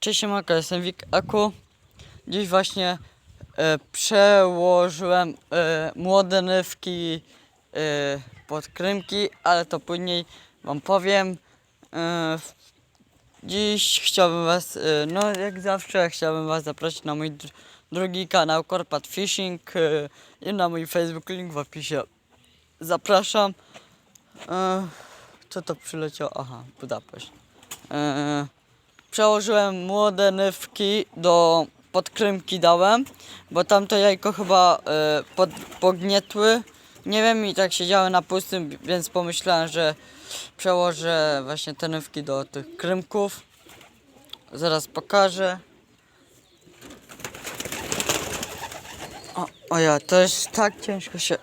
Cześć, Maka, jestem Wik Aku. Dziś właśnie e, przełożyłem e, młode nywki e, pod krymki, ale to później Wam powiem. E, dziś chciałbym Was, e, no jak zawsze, chciałbym Was zaprosić na mój dr- drugi kanał Corpat Fishing e, i na mój Facebook, link w opisie. Zapraszam. E, co to przyleciało? Aha, Budapeszt. E, przełożyłem młode nywki do podkrymki dałem, bo tamto jajko chyba e, pod, pognietły. Nie wiem i tak siedziały na pustym, więc pomyślałem, że przełożę właśnie te nywki do tych krymków. Zaraz pokażę. O, o ja, to jest tak ciężko się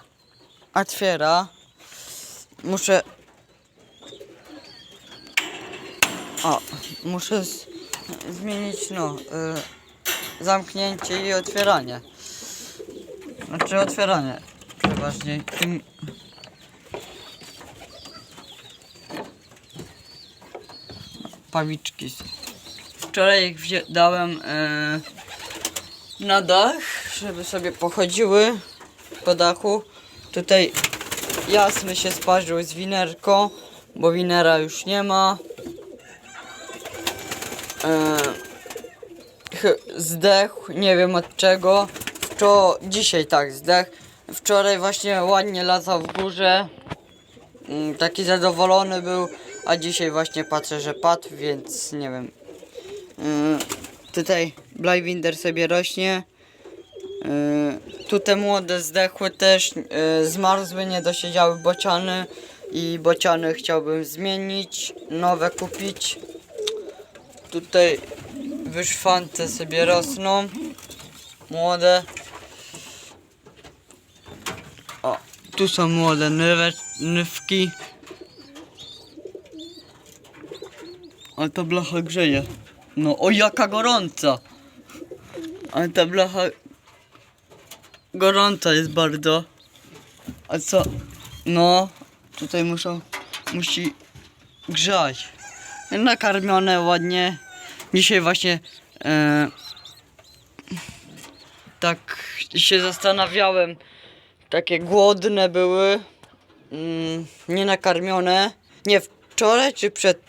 otwiera. Muszę O, muszę z, zmienić no y, zamknięcie i otwieranie. Znaczy otwieranie przeważnie. Tym... Pawiczki. Wczoraj ich wzię- dałem y, na dach, żeby sobie pochodziły po dachu. Tutaj jasny się sparzył z winerką, bo winera już nie ma. E, zdechł, nie wiem od czego. Wczor dzisiaj tak zdechł. Wczoraj właśnie ładnie latał w górze. Mm, Taki zadowolony był, a dzisiaj właśnie patrzę, że padł, więc nie wiem. E, Tutaj Blywinder sobie rośnie. E, Tu te młode zdechły też, e, zmarzły, nie dosiedziały bociany i bociany chciałbym zmienić, nowe kupić. Tutaj wyszwante sobie rosną. Młode. O, tu są młode nywki. Ale ta blacha grzeje. No, o jaka gorąca. Ale ta blacha gorąca jest bardzo. A co? No, tutaj muszą, musi grzać nakarmione ładnie. Dzisiaj właśnie e, tak się zastanawiałem. Takie głodne były. Mm, nienakarmione. Nie wczoraj czy przed.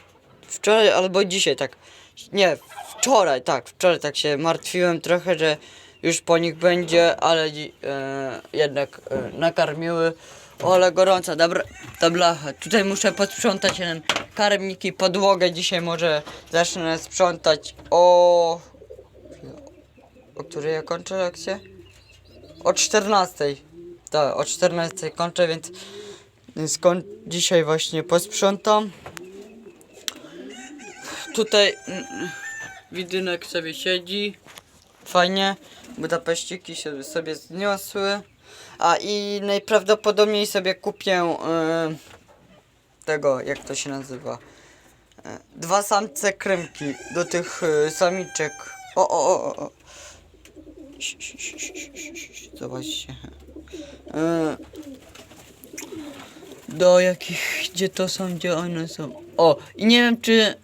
Wczoraj albo dzisiaj tak. Nie, wczoraj, tak. Wczoraj tak się martwiłem trochę, że już po nich będzie, ale e, jednak e, nakarmiły. O, ale gorąca, dobra, blacha. Tutaj muszę posprzątać ten karmnik i podłogę. Dzisiaj może zacznę sprzątać o... O której ja kończę lekcję? O 14. Tak, o 14 kończę, więc dzisiaj właśnie posprzątam. Tutaj mm, widynek sobie siedzi. Fajnie. Budapeściki się sobie zniosły. A i najprawdopodobniej sobie kupię e, tego, jak to się nazywa. E, dwa samce krymki do tych e, samiczek. O, o, o, o, Zobaczcie. Do jakich, gdzie to są, gdzie one są. O, i nie wiem czy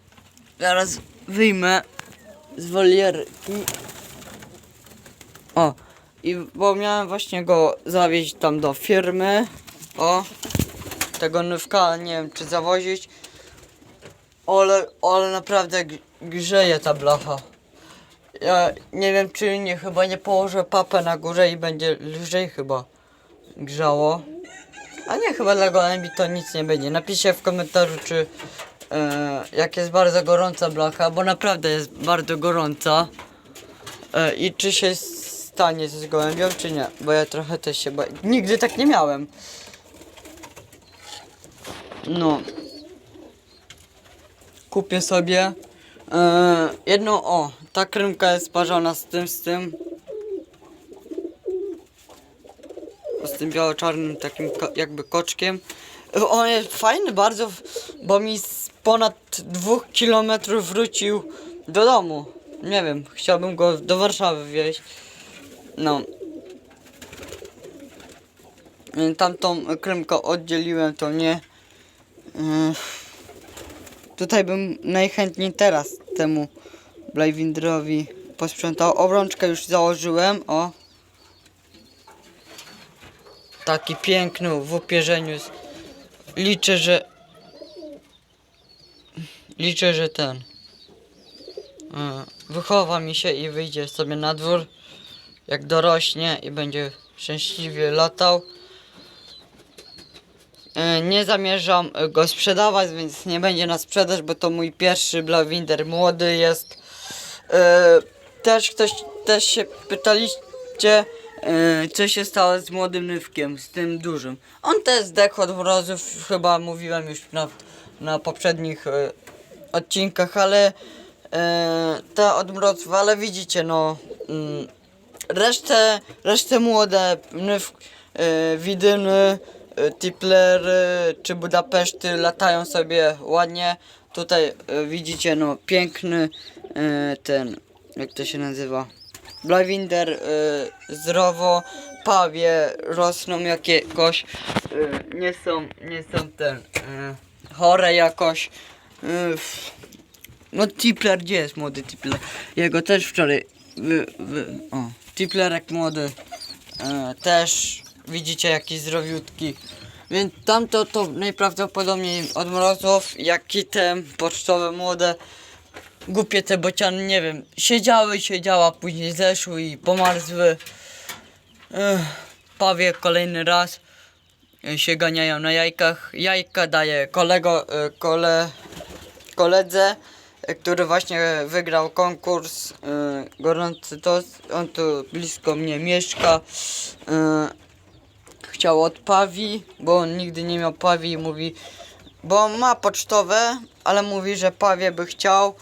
zaraz wyjmę z wolierki. O, i bo miałem właśnie go zawieźć tam do firmy. O, tego nówka, nie wiem czy zawozić. Ale, ale naprawdę grzeje ta blacha. Ja nie wiem czy nie, chyba nie położę papę na górze i będzie lżej chyba grzało. A nie, chyba dla gołębi to nic nie będzie. Napiszcie w komentarzu czy e, jak jest bardzo gorąca blacha, bo naprawdę jest bardzo gorąca. E, I czy się stanie z gołębią, czy nie? Bo ja trochę też się boję. Nigdy tak nie miałem. No. Kupię sobie e, jedną, o, ta krymka jest parzona z tym, z tym. Z tym biało-czarnym takim ko- jakby koczkiem. On jest fajny bardzo, bo mi z ponad dwóch kilometrów wrócił do domu. Nie wiem, chciałbym go do Warszawy wieźć. No. Y, Tamtą krymkę oddzieliłem, to nie. Y, Tutaj bym najchętniej teraz temu Blajwindrowi posprzątał. Obrączkę już założyłem, o. Taki piękny w upierzeniu. Liczę, że... Liczę, że ten... e, Wychowa mi się i wyjdzie sobie na dwór. Jak dorośnie i będzie szczęśliwie latał. E, Nie zamierzam go sprzedawać, więc nie będzie na sprzedaż, bo to mój pierwszy Blawinder młody jest. E, Też ktoś też się pytaliście, e, co się stało z młodym nywkiem, z tym dużym. On też zdechł od mrozów, chyba mówiłem już na, na poprzednich odcinkach, ale te od mrozów, ale widzicie no mm, resztę, resztę młode nyw, e, widyny, e, tiplery czy Budapeszty latają sobie ładnie. Tutaj e, widzicie no piękny ten, jak to się nazywa? Blawinder e, zdrowo, pawie rosną jakiegoś, nie są, nie są ten, e, chore jakoś. No Tipler, gdzie jest młody Tipler? Jego też wczoraj, wy, wy, o, Tiplerek młody, e, też widzicie jaki zdrowiutki. Więc tamto to najprawdopodobniej od mrozów, jak i te pocztowe młode, głupie te bociany, nie wiem, siedziały, siedziała, później zeszły i pomarzły. Ech, pawie kolejny raz e, się ganiają na jajkach. Jajka daje kolego, e, kole, koledze, który właśnie wygrał konkurs e, Gorący Tost. On tu blisko mnie mieszka. E, Chciał od pawi, bo on nigdy nie miał pawi i mówi, bo ma pocztowe, ale mówi, że pawie by chciał.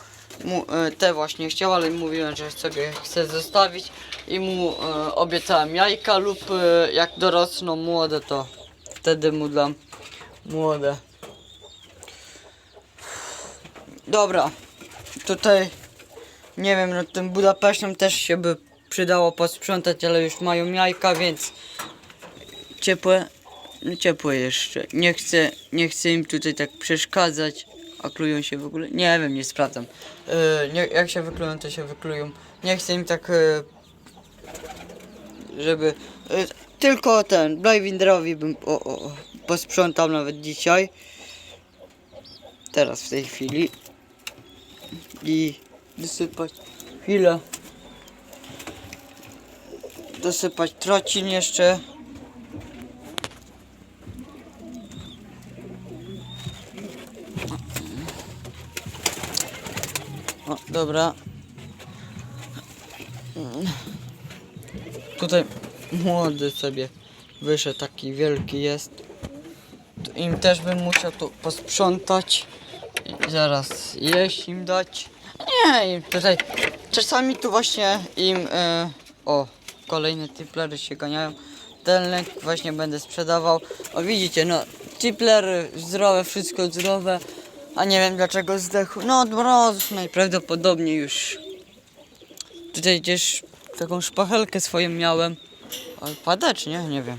Mu, e, te właśnie chciał, ale mówiłem, że sobie chce zostawić i mu e, obiecałem jajka lub e, jak dorosną młode, to wtedy mu dam młode. Dobra, tutaj nie wiem, no tym Budapesztem też się by przydało posprzątać, ale już mają jajka, więc ciepłe, no ciepłe jeszcze. Nie chcę, nie chcę im tutaj tak przeszkadzać. A klują się w ogóle? Nie wiem, nie sprawdzam. Yy, nie, jak się wyklują, to się wyklują. Nie chcę im tak, yy, żeby... Yy, tylko ten, Blajwinderowi bym o, o, posprzątał nawet dzisiaj. Teraz w tej chwili. I dosypać chwilę. Dosypać trocin jeszcze. O, dobra. Tutaj młody sobie wyszedł, taki wielki jest. To Im też bym musiał tu posprzątać. Zaraz jeść im dać. Nie, im tutaj czasami tu właśnie im e, o kolejne tiplery się ganiają. Ten lek właśnie będę sprzedawał. O widzicie, no tiplery zdrowe, wszystko zdrowe. A nie wiem dlaczego zdechł. No od mrozów najprawdopodobniej już. Tutaj gdzieś taką szpachelkę swoją miałem. Ale padać, nie? Nie wiem.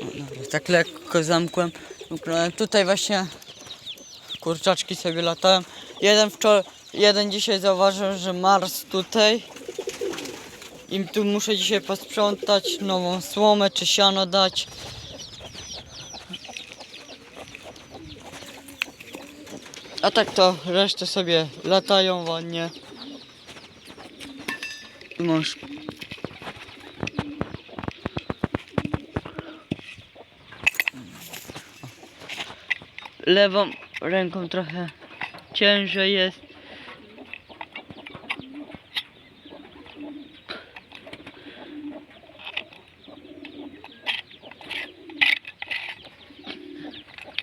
O, dobra, tak lekko zamkłem. Tutaj właśnie kurczaczki sobie latają. Jeden wczoraj, jeden dzisiaj zauważył, że Mars tutaj. Im tu muszę dzisiaj posprzątać, nową słomę czy siano dać. A tak to resztę sobie latają ładnie. Mąż. Lewą ręką trochę ciężej jest.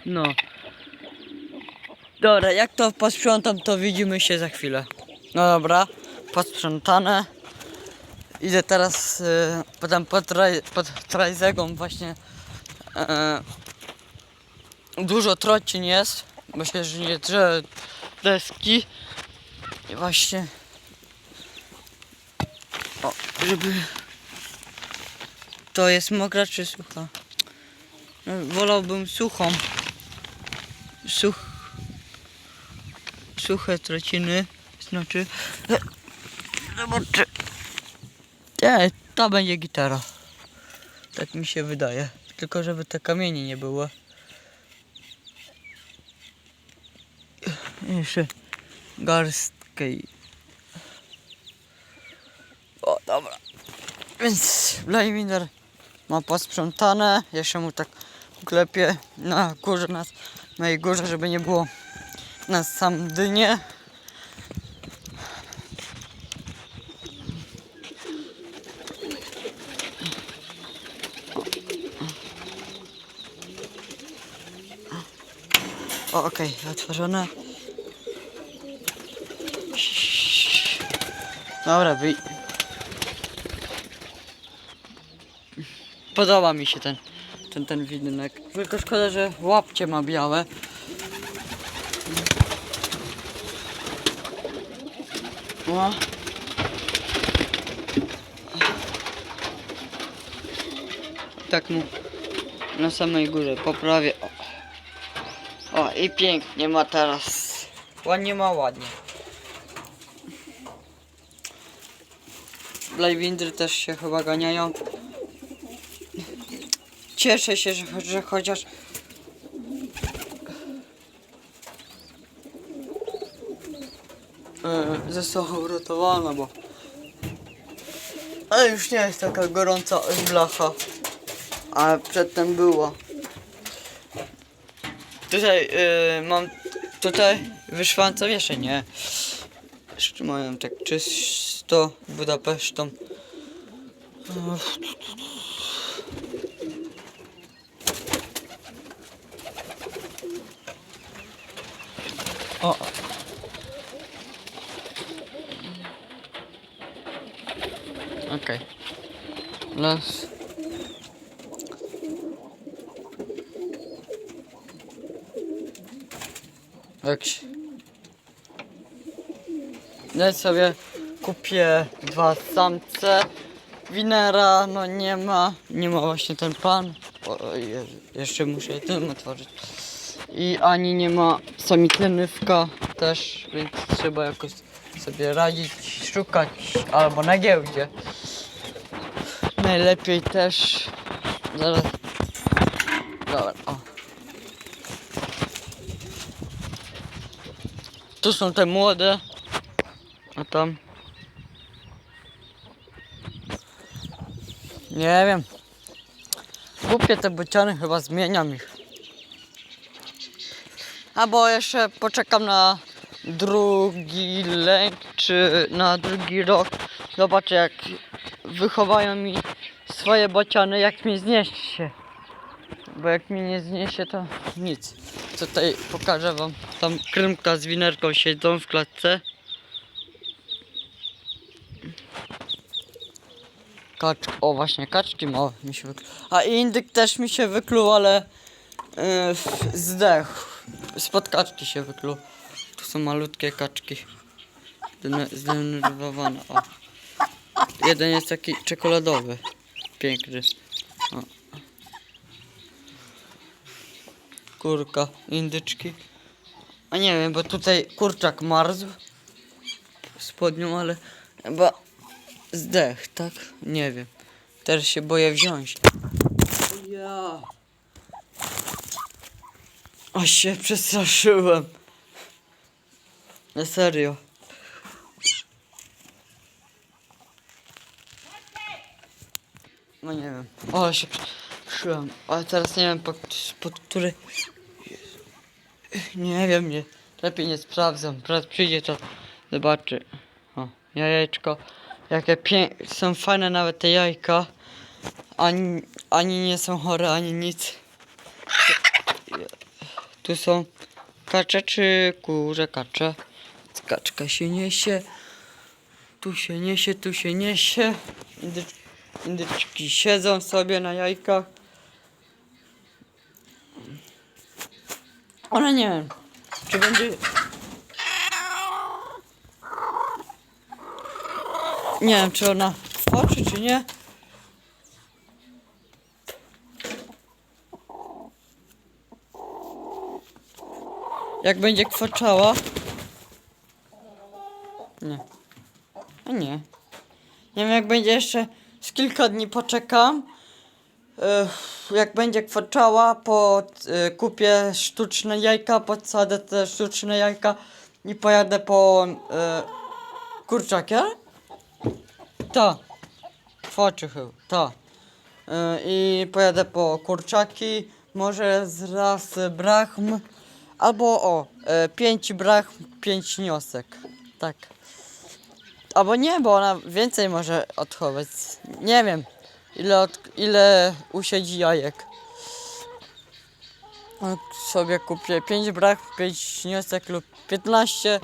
No. Dobra, jak to posprzątam, to widzimy się za chwilę. No dobra, posprzątane. Idę teraz y, potem pod, pod trajzegą właśnie. E, dużo trocin jest. Myślę, że nie drze deski. I właśnie. O, żeby. To jest mokra czy sucha? No, wolałbym suchą. such, suche traciny, znaczy, zobaczcie, nie, ta będzie gitara, tak mi się wydaje, tylko żeby te kamienie nie było. Jeszcze garstkę i... O, dobra. Więc Vladimir ma posprzątane. Jeszcze mu tak klepie na górze, na mojej górze, żeby nie było na sam dynie. O, okej, otworzone. Dobra, wyj... Podoba mi się ten, ten, ten widynek. Tylko szkoda, że łapcie ma białe. O. Tak mu na samej górze poprawię. O. O i pięknie ma teraz. Ładnie ma ładnie. Blajwindry też się chyba ganiają. Cieszę się, że, że chociaż e, została uratowana, bo ale już nie jest taka gorąca blacha, a przedtem była. Tutaj y, mam tutaj wyszwancam jeszcze nie. Jeszcze mają tak czysto Budapesztą. O. Okej. Las. Jak się... Ja sobie kupię dwa samce. Winera, no nie ma. Nie ma właśnie ten pan. O, Jezu, jeszcze muszę ten otworzyć. I ani nie ma samitlenywka też, więc trzeba jakoś sobie radzić, szukać albo na giełdzie. Najlepiej też. Zaraz. Dobra, o. Tu są te młode. A tam. Nie wiem. Głupie te bociany, chyba zmieniam ich. Albo jeszcze poczekam na drugi lęk, czy na drugi rok. Zobaczę jak wychowają mi swoje bociany, jak mnie zniesie. Bo jak mnie nie zniesie, to nic. Tutaj pokażę wam. Tam krymka z winerką siedzą w klatce. Kacz... O właśnie, kaczki małe mi się wykluł. A indyk też mi się wykluł, ale yy, zdechł. Spod kaczki się wykluł. Tu są malutkie kaczki. Zdene- Zdenerwowane. O. Jeden jest taki czekoladowy. Piękny. O. Kurka, indyczki. A nie wiem, bo tutaj kurczak marzł. Spodnią, ale chyba zdech, tak? Nie wiem. Teraz się boję wziąć. Ja. O się przestraszyłem. Na serio. No nie wiem. O się przestraszyłem. Ale teraz nie wiem pod, pod który. Nie wiem, nie. Lepiej nie sprawdzam. Brat przyjdzie to zobaczy. O, jajeczko. Jakie są fajne nawet te jajka. Ani, ani nie są chore, ani nic. Tu są kacze czy kurze kacze. Kaczka się niesie. Tu się niesie, tu się niesie. Indycz, indyczki siedzą sobie na jajkach. Ona nie wiem, czy będzie... Nie wiem, czy ona w oczy, czy nie. jak będzie kwaczała. Nie. A nie. Nie wiem, jak będzie jeszcze z kilka dni poczekam. E, Jak będzie kwaczała, pod, e, kupię sztuczne jajka, podsadzę te sztuczne jajka i pojadę po e, Tak. Kwaczy chyba, tak. E, I pojadę po kurczaki, może z rasy brachm, albo o, e, pięć brachm, pięć niosek. Tak. Albo nie, bo ona więcej może odchować. Nie wiem, ile, od, ile usiedzi jajek. No, sobie kupię 5 brach, 5 niosek lub 15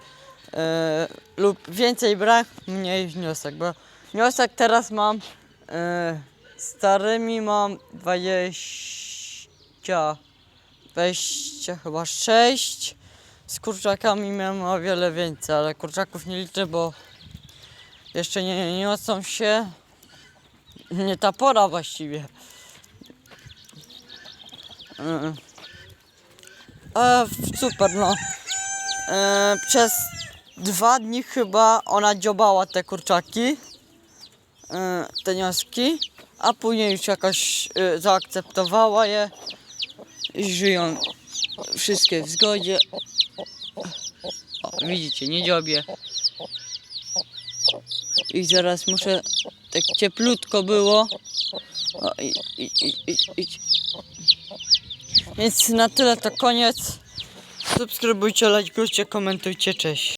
e, lub więcej brach, mniej wniosek, bo wniosek teraz mam e, starymi mam 20 20 chyba 6 z kurczakami miałem o wiele więcej, ale kurczaków nie liczę, bo jeszcze nie, niosą się. Nie ta pora właściwie. E, E, super, no. E, przez dwa dni chyba ona dziobała te kurczaki, e, te nioski, a później już jakoś e, zaakceptowała je i żyją wszystkie w zgodzie. O, widzicie, nie dziobie. I zaraz muszę, tak cieplutko było. O, i, i, i. Więc na tyle to koniec. Subskrybujcie, lajkujcie, komentujcie, cześć.